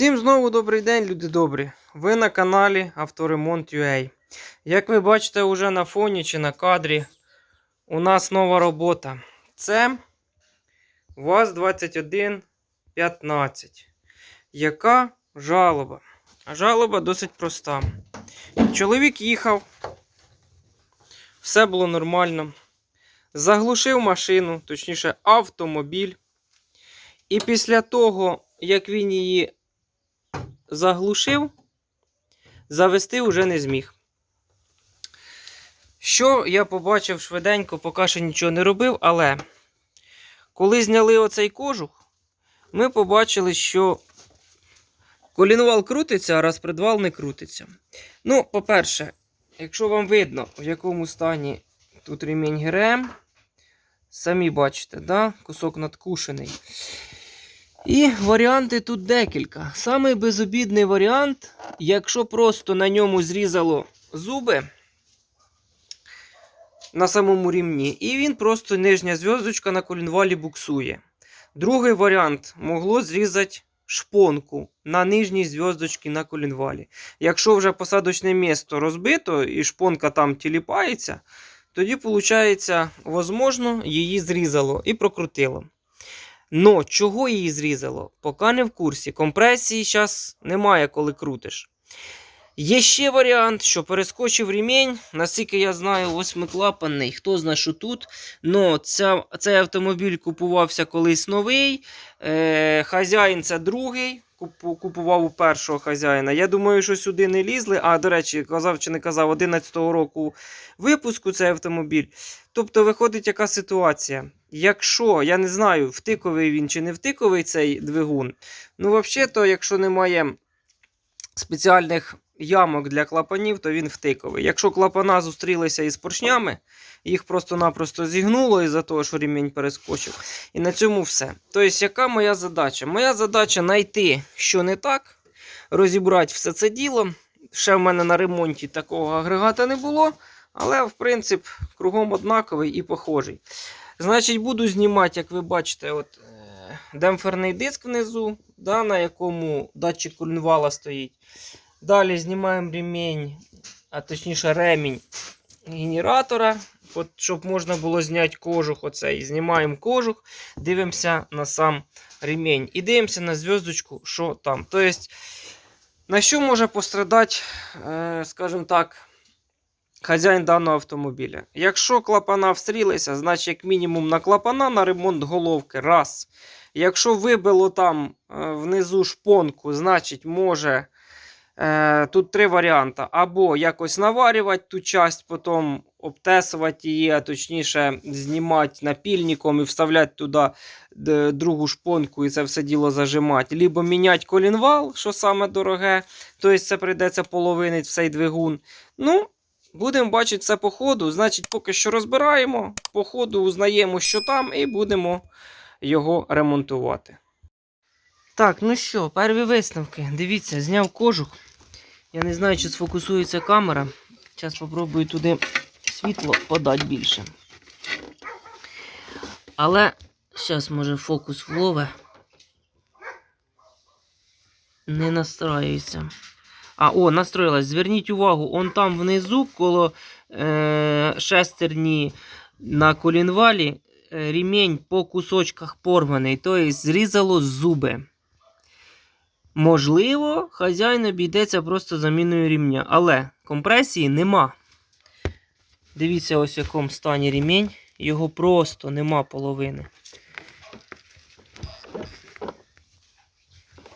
Всім знову добрий день, люди добрі. Ви на каналі Авторемонт.ua. Як ви бачите уже на фоні чи на кадрі, у нас нова робота. Це ВАЗ-2115. Яка жалоба? Жалоба досить проста. Чоловік їхав, все було нормально. Заглушив машину, точніше, автомобіль. І після того, як він її заглушив, завести вже не зміг. Що я побачив швиденько, поки що нічого не робив, але коли зняли оцей кожух, ми побачили, що колінвал крутиться, а розпредвал не крутиться. Ну, по-перше, якщо вам видно, в якому стані тут ремінь ГРМ, самі бачите, да? кусок надкушений. І варіанти тут декілька. Самий безобідний варіант, якщо просто на ньому зрізало зуби на самому рівні, і він просто нижня зв'язочка на колінвалі буксує. Другий варіант могло зрізати шпонку на нижній зв'язочці на колінвалі. Якщо вже посадочне місто розбито і шпонка там тіліпається, тоді, виходить, можливо, її зрізало і прокрутило. Но чого її зрізало? Поки не в курсі. Компресії зараз немає, коли крутиш. Є ще варіант, що перескочив ремінь, наскільки я знаю, восьмиклапанний. Хто знає, що тут. Но ця, цей автомобіль купувався колись новий. Е, хазяїн це другий. Купу- Купував у першого хазяїна. Я думаю, що сюди не лізли. А, до речі, казав чи не казав, 11-го року випуску цей автомобіль. Тобто, виходить, яка ситуація? Якщо, я не знаю, втиковий він чи не втиковий цей двигун, ну, взагалі-то, якщо немає спеціальних ямок для клапанів, то він втиковий. Якщо клапана зустрілися із поршнями, їх просто-напросто зігнуло із-за того, що ремінь перескочив. І на цьому все. Тобто, яка моя задача? Моя задача знайти, що не так, розібрати все це діло. Ще в мене на ремонті такого агрегата не було, але, в принципі, кругом однаковий і похожий. Значить, буду знімати, як ви бачите, от, е, демпферний диск внизу, да, на якому датчик колінвала стоїть. Далі знімаємо ремінь, а точніше ремінь генератора, от, щоб можна було зняти кожух. Оцей. Знімаємо кожух, дивимося на сам ремінь. І дивимося на зв'язочку, що там. Тобто, на що може пострадати, е, скажімо так, хазяїн даного автомобіля. Якщо клапана встрілися, значить, як мінімум на клапана на ремонт головки. Раз. Якщо вибило там е, внизу шпонку, значить, може. Е, тут три варіанти. Або якось наварювати ту часть, потім обтесувати її, а точніше, знімати напільником і вставляти туди другу шпонку і це все діло зажимати. Либо міняти колінвал, що саме дороге, тобто це прийдеться половинить цей двигун. Ну, Будемо бачити це по ходу. Значить, поки що розбираємо, по ходу узнаємо, що там, і будемо його ремонтувати. Так, ну що, перві висновки. Дивіться, зняв кожух. Я не знаю, чи сфокусується камера. Зараз спробую туди світло подати більше. Але зараз, може, фокус влове. Не настраюється. А, о, настроїлась. Зверніть увагу, он там внизу, коло е, шестерні на колінвалі, е, ремінь по кусочках порваний, тобто зрізало зуби. Можливо, хазяїн обійдеться просто заміною рівня, але компресії нема. Дивіться, ось в якому стані ремінь. Його просто нема половини.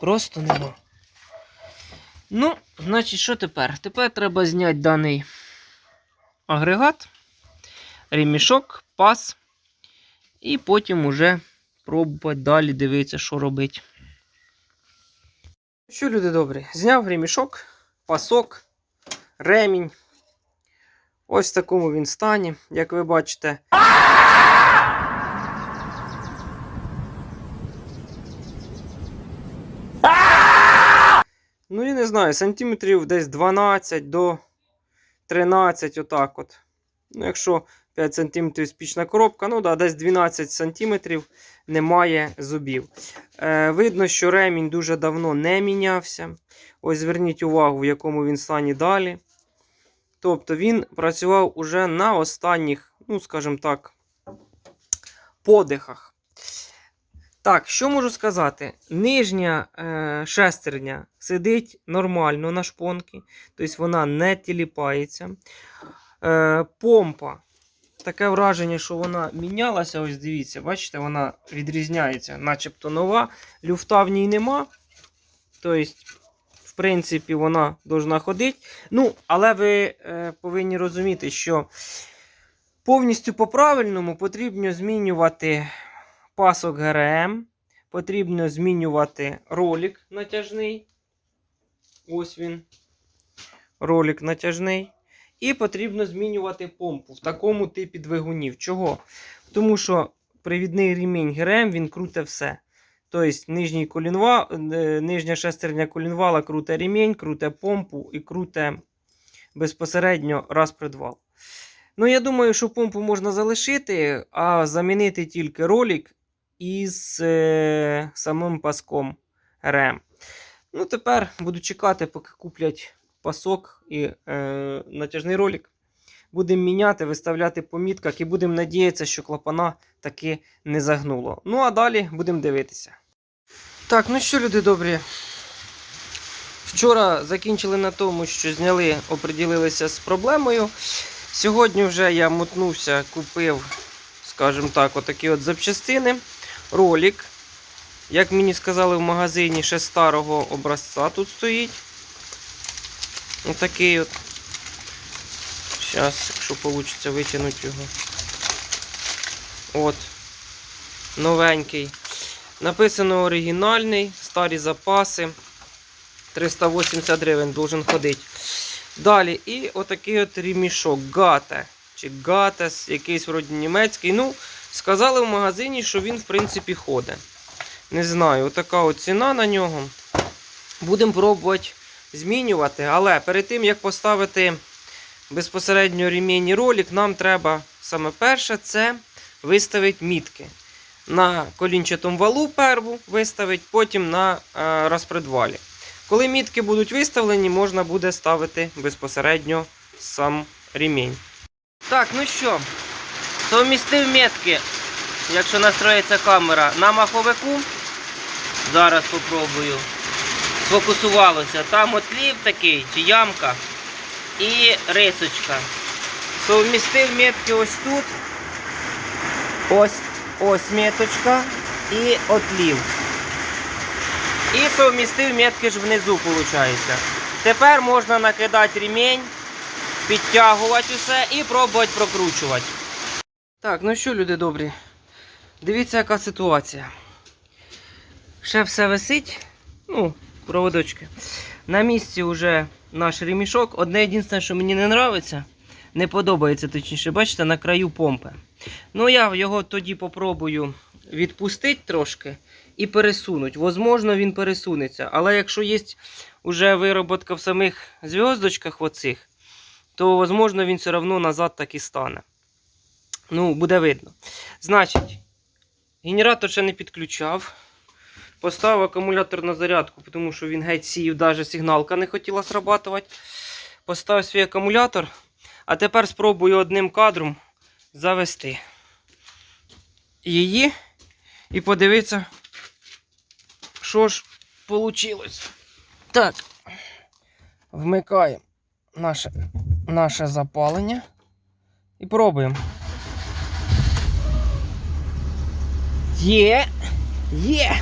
Просто нема. Ну, значить, що тепер? Тепер треба зняти даний агрегат, ремішок, пас, і потім уже пробувати далі дивитися, що робити. Що, люди добрі? Зняв ремішок, пасок, ремінь. Ось в такому він стані, як ви бачите. Ну, я не знаю, сантиметрів десь 12 до 13, отак от. Ну, якщо 5 см спічна коробка, ну да, десь 12 см немає зубів. Е, видно, що ремінь дуже давно не мінявся. Ось зверніть увагу, в якому він стані далі. Тобто він працював уже на останніх, ну, скажімо так, подихах. Так, що можу сказати? Нижня е, шестерня сидить нормально на шпонки, тобто вона не тіліпається. Е, помпа. Таке враження, що вона мінялася. Ось дивіться, бачите, вона відрізняється, начебто нова. Люфта в ній нема. Тобто, в принципі, вона должна ходити. Ну, але ви е, повинні розуміти, що повністю по-правильному потрібно змінювати пасок ГРМ, потрібно змінювати ролик натяжний. Ось він. Ролик натяжний. І потрібно змінювати помпу в такому типі двигунів. Чого? Тому що привідний ремінь ГРМ він круте все. Тобто нижній колінва, е, нижня шестерня колінвала круте ремінь, круте помпу і круте безпосередньо розпредвал. Ну, я думаю, що помпу можна залишити, а замінити тільки ролик із е, самим паском РМ. Ну, тепер буду чекати, поки куплять пасок і е, натяжний ролик. Будемо міняти, виставляти по мітках і будемо надіятися, що клапана таки не загнуло. Ну, а далі будемо дивитися. Так, ну що, люди добрі. Вчора закінчили на тому, що зняли, оприділилися з проблемою. Сьогодні вже я мотнувся, купив, скажімо так, отакі от запчастини. Ролик. Як мені сказали в магазині, ще старого образця тут стоїть. Отакий от. Зараз, якщо вийде витягнути його. От. Новенький. Написано оригінальний, старі запаси. 380 гривень должен ходити. Далі, і отакий от ремішок Гате. Чи Гатес, якийсь вроді німецький. Ну, сказали в магазині, що він, в принципі, ходить. Не знаю, отака от ціна на нього. Будемо пробувати змінювати. Але перед тим, як поставити безпосередньо ремінь ролик, нам треба саме перше це виставити мітки. На колінчатому валу перву виставити, потім на е, розпредвалі. Коли мітки будуть виставлені, можна буде ставити безпосередньо сам ремінь. Так, ну що, совмістив метки, якщо настроїться камера, на маховику. Зараз спробую. Сфокусувалося. Там отлів такий, чи ямка і рисочка. Совмістив метки ось тут. Ось ось меточка і отлів. І совмістив метки ж внизу, виходить. Тепер можна накидати ремінь, підтягувати все і пробувати прокручувати. Так, ну що, люди добрі, дивіться, яка ситуація. Ще все висить. Ну, проводочки. На місці вже наш ремішок. Одне єдине, що мені не подобається, не подобається, точніше, бачите, на краю помпи. Ну, я його тоді попробую відпустити трошки і пересунуть. Возможно, він пересунеться. Але якщо є вже вироботка в самих зв'язочках оцих, то, возможно, він все одно назад так і стане. Ну, буде видно. Значить, генератор ще не підключав. Поставив акумулятор на зарядку, тому що він геть сів, навіть сигналка не хотіла срабатувати. Поставив свій акумулятор. А тепер спробую одним кадром завести її і подивитися, що ж вийшло. Так, вмикаємо наше, наше запалення і пробуємо. Є, є,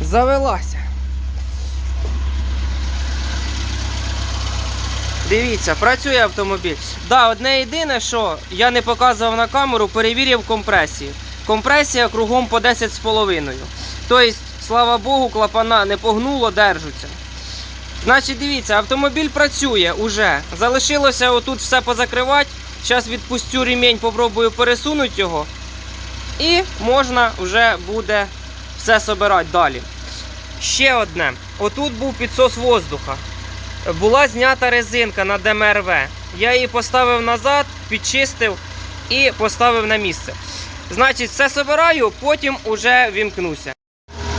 завелася. Дивіться, працює автомобіль. Да, одне єдине, що я не показував на камеру, перевірив компресію. Компресія кругом по 10,5. Тобто, слава Богу, клапана не погнуло, держаться. Значить, дивіться, автомобіль працює уже. Залишилося отут все позакривати. Зараз відпустю ремінь, попробую пересунути його. І можна вже буде все собирати далі. Ще одне. Отут був підсос воздуха. Була знята резинка на ДМРВ. Я її поставив назад, підчистив і поставив на місце. Значить, все собираю, потім уже вімкнуся.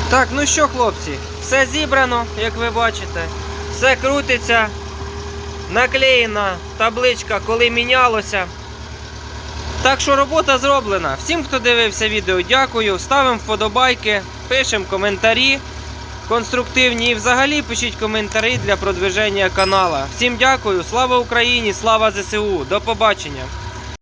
Так, ну що, хлопці, все зібрано, як ви бачите. Все крутиться. Наклеєна табличка, коли мінялося. Так що робота зроблена. Всім, хто дивився відео, дякую. Ставимо вподобайки, пишемо коментарі конструктивні і взагалі пишіть коментарі для продвиження канала. Всім дякую, слава Україні, слава ЗСУ. До побачення.